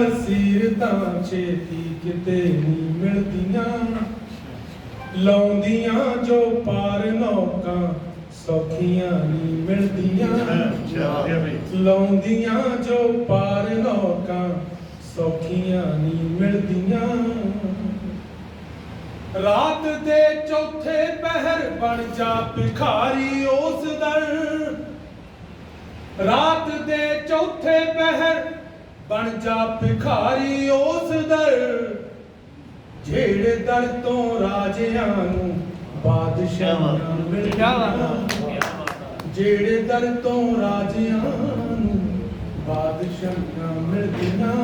ਸੀਰਤਾਂ ਛੇਤੀ ਕਿਤੇ ਨਹੀਂ ਮਿਲਦੀਆਂ। ਲਾਉਂਦੀਆਂ ਜੋ ਪਾਰ ਨੌਕਾਂ ਸੌਖੀਆਂ ਨਹੀਂ ਮਿਲਦੀਆਂ। ਲਾਉਂਦੀਆਂ ਜੋ ਪਾਰ ਨੌਕਾਂ ਸੌਖੀਆਂ ਨਹੀਂ ਮਿਲਦੀਆਂ। ਰਾਤ ਦੇ ਚੌਥੇ ਪਹਿਰ ਬਣ ਜਾ ਭਿਖਾਰੀ ਉਸ ਦਰ ਰਾਤ ਦੇ ਚੌਥੇ ਪਹਿਰ ਬਣ ਜਾ ਭਿਖਾਰੀ ਉਸ ਦਰ ਜਿਹੜੇ ਦਰ ਤੋਂ ਰਾਜਿਆਂ ਨੂੰ ਬਾਦਸ਼ਾਹਾਂ ਮਿਲਦੀਆਂ ਜਿਹੜੇ ਦਰ ਤੋਂ ਰਾਜਿਆਂ ਨੂੰ ਬਾਦਸ਼ਾਹਾਂ ਮਿਲਦੀਆਂ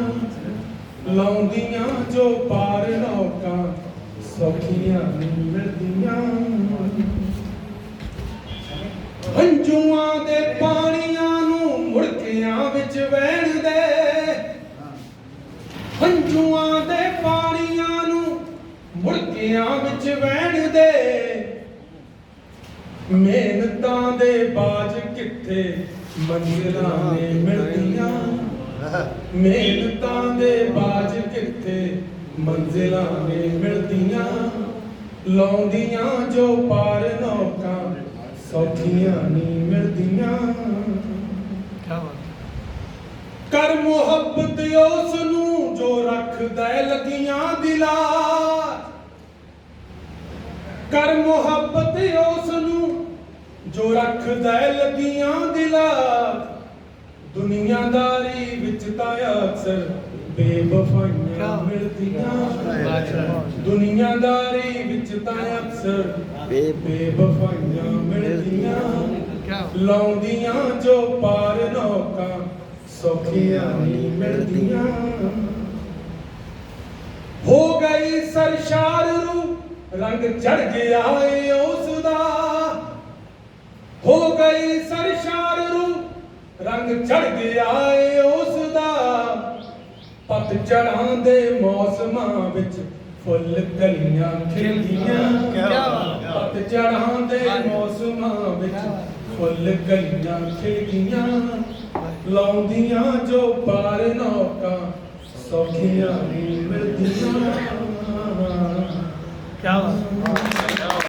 ਲਾਉਂਦੀਆਂ ਜੋ ਪਾਰ ਨੌਕਾਂ ਸੌਖੀਆਂ ਨਹੀਂ ਮਿਲਦੀਆਂ। ਹੰਝੂਆਂ ਦੇ ਪਾਣੀਆਂ ਨੂੰ ਮੁੜਕਿਆਂ ਵਿੱਚ ਵਹਿਣ ਮੁੜਕਿਆਂ ਵਿੱਚ ਵਹਿਣ ਦੇ ਮਿਹਨਤਾਂ ਦੇ ਬਾਜ ਕਿੱਥੇ? ਮੰਜ਼ਿਲਾਂ ਨੇ ਮਿਲਦੀਆਂ। ਮਿਹਨਤਾਂ ਦੇ ਬਾਜ ਕਿੱਥੇ? ਮੰਜ਼ਿਲਾਂ ਨੇ ਮਿਲਦੀਆਂ। ਲਾਉਂਦੀਆਂ ਜੋ ਪਾਰ ਨੌਕਾਂ ਸੌਖੀਆਂ ਨਹੀਂ ਮਿਲਦੀਆਂ। ਕਰ ਮੁਹੱਬਤ ਉਸ ਨੂੰ ਜੋ ਰੱਖਦਾ ਲੱਗੀਆਂ ਦਿਲਾਂ। ਕਰ ਮੁਹੱਬਤ ਉਸ ਨੂੰ ਜੋ ਰੱਖਦਾ ਲੱਗੀਆਂ ਦਿਲਾਂ ਦੁਨੀਆਦਾਰੀ ਵਿੱਚ ਤਾਂ ਅਕਸਰ ਬੇਵਫਾਈਆਂ ਮਿਲਦੀਆਂ। ਦੁਨੀਆਦਾਰੀ ਵਿੱਚ ਤਾਂ ਅਕਸਰ ਬੇਵਫਾਈਆਂ ਮਿਲਦੀਆਂ। ਲਾਉਂਦੀਆਂ ਜੋ ਪਾਰ ਨੌਕਾਂ ਸੌਖੀਆਂ ਨਹੀਂ ਮਿਲਦੀਆਂ। ਹੋ ਗਈ ਸਰਸ਼ਾਰ ਰੂ ਰੰਗ ਚੜ ਗਿਆ ਏ ਉਸ ਦਾ ਹੋ ਗਈ ਸਰਸ਼ਾਰ ਰੂ ਰੰਗ ਚੜ ਗਿਆ ਏ ਉਸ ਦਾ ਪਤ ਚੜਾਂ ਦੇ ਮੌਸਮਾਂ ਵਿੱਚ ਫੁੱਲ ਕਲੀਆਂ ਖਿੜਦੀਆਂ ਪਤ ਚੜਾਂ ਦੇ ਮੌਸਮਾਂ ਵਿੱਚ ਫੁੱਲ ਕਲੀਆਂ ਖਿੜਦੀਆਂ ਲਾਉਂਦੀਆਂ ਜੋ ਪਾਰ ਨੌਕਾਂ ਸੌਖੀਆਂ ਨਹੀਂ ਮਿਲਦੀਆਂ। ਕਿਆ ਬਾਤ